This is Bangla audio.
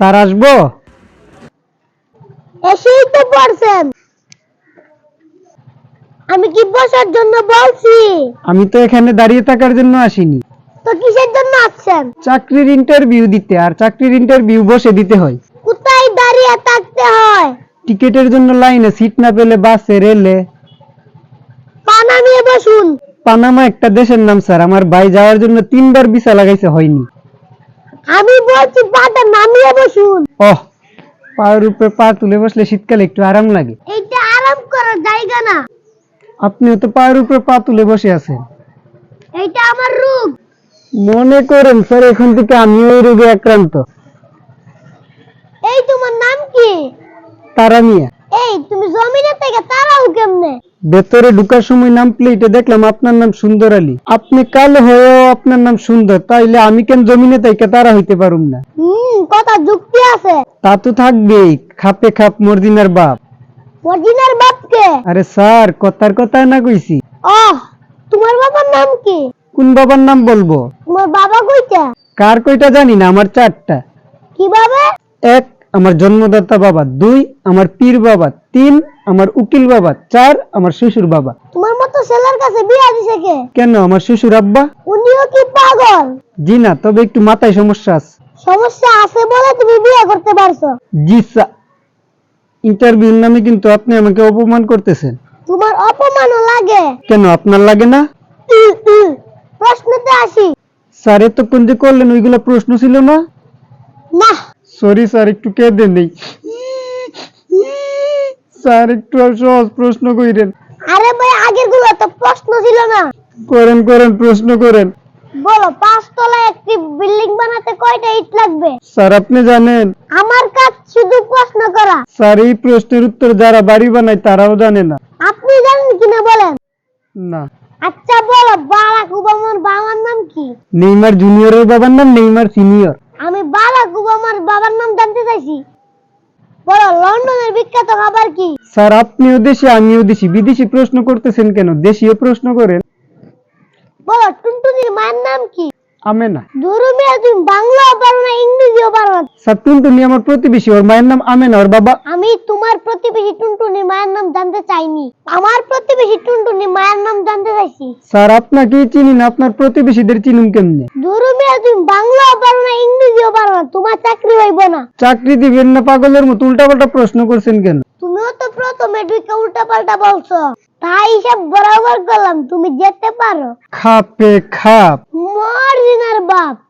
স্যার আসব? এসেই তো পড়ছেন। আমি কি বসার জন্য বলছি? আমি তো এখানে দাঁড়িয়ে থাকার জন্য আসিনি। তো কিসের জন্য আসছেন? চাকরির ইন্টারভিউ দিতে আর চাকরির ইন্টারভিউ বসে দিতে হয়। কোথায় দাঁড়িয়ে থাকতে হয়? টিকেটের জন্য লাইনে সিট না পেলে বাসে রেলে। পা নিয়ে বসুন। পানামা একটা দেশের নাম স্যার। আমার ভাই যাওয়ার জন্য তিনবার ভিসা লাগাইছে হয়নি। আমি বলছি পাটা নামিয়ে বসুন। ওহ পায়ের উপরে পা তুলে বসলে শীতকালে একটু আরাম লাগে। এইটা আরাম করার জায়গা না। আপনিও তো পায়ের উপরে পা তুলে বসে আছেন। এইটা আমার রূপ। মনে করেন স্যার এখন থেকে আমিও এই রোগে আক্রান্ত। এই তোমার নাম কি? তারা মিয়া। এই তুমি জমিনে থেকে তারাও কেমনে? ভেতরে ঢুকার সময় নাম প্লেটে দেখলাম আপনার নাম সুন্দর আলী আপনি কালো হয়েও আপনার নাম সুন্দর তাইলে আমি কেন জমিনে তাইকে তারা হইতে পারুম না? হুম কথা যুক্তি আছে। তা তো থাকবেই খাপে খাপ মর্জিনার বাপ। মর্জিনার বাপকে আরে স্যার কথার কথা না কইছি। ওহ তোমার বাবার নাম কি? কোন বাবার নাম বলব? তোমার বাবা কইটা? কার কয়টা জানি না আমার চারটা। কি কীভাবে? এক আমার জন্মদাতা বাবা দুই আমার পীর বাবা তিন আমার উকিল বাবা চার আমার শ্বশুর বাবা। তোমার মতো ছেলের কাছে বিয়া দিছে কে? কেন আমার শ্বশুর আব্বা? উনিও কি পাগল? জি না তবে একটু মাথায় সমস্যা আছে। সমস্যা আছে বলে তুমি বিয়ে করতে পারছ। জি স্যার ইন্টারভিউ নামে কিন্তু আপনি আমাকে অপমান করতেছেন। তোমার অপমান লাগে। কেন আপনার লাগে না। প্রশ্নতে আসি। স্যার এতক্ষণ যে করলেন ওইগুলো প্রশ্ন ছিল না? না সরি স্যার একটু কেঁদে নেই। স্যার একটু আর সহজ প্রশ্ন কইরেন। আরে ভাই আগেরগুলো তো প্রশ্ন ছিল না। করেন করেন প্রশ্ন করেন। বলো পাঁচতলা একটি বিল্ডিং বানাতে কয়টা ইট লাগবে? স্যার আপনি জানেন। আমার কাজ শুধু প্রশ্ন করা। স্যার এই প্রশ্নের উত্তর যারা বাড়ি বানায় তারাও জানে না। আপনি জানেন কিনা বলেন? না। আচ্ছা বলো বারাক ওবামার বাবার নাম কি? নেইমার জুনিয়রের বাবার নাম নেইমার সিনিয়র। আমি বারাক আমার বাবার নাম জানতে চাইছি। বলো লন্ডনের বিখ্যাত খাবার কি? স্যার আপনিও দেশি আমিও দেশি। বিদেশি প্রশ্ন করতেছেন কেন? দেশীয় প্রশ্ন করেন। বলো টুনটুনির মায়ের নাম কি? আমেনা দুরু মিয়া তুমি বাংলাও পারো না ইংরেজিও পারো না। স্যার টুনটুনি আমার প্রতিবেশী ওর মায়ের নাম আমেনা ওর বাবা আমি তোমার প্রতিবেশী টুনটুনির মায়ের নাম জানতে চাইনি। আমার প্রতিবেশী টুনটুনির মায়ের নাম জানতে চাইছি। স্যার আপনাকেই চিনি না আপনার প্রতিবেশীদের চিনুম কেমনে? দুরু মিয়া তুমি বাংলাও পারো না ইংরেজিও পারো না তোমার চাকরি হইব না। চাকরি দিবেন না পাগলের মতো উল্টাপাল্টা প্রশ্ন করছেন কেন? তুমিও তো প্রথমে ঢুকে উল্টা পাল্টা বলছো। তাই হিসাব বরাবর করলাম তুমি যেতে পারো। খাপে খাপ। মর্জিনার বাপ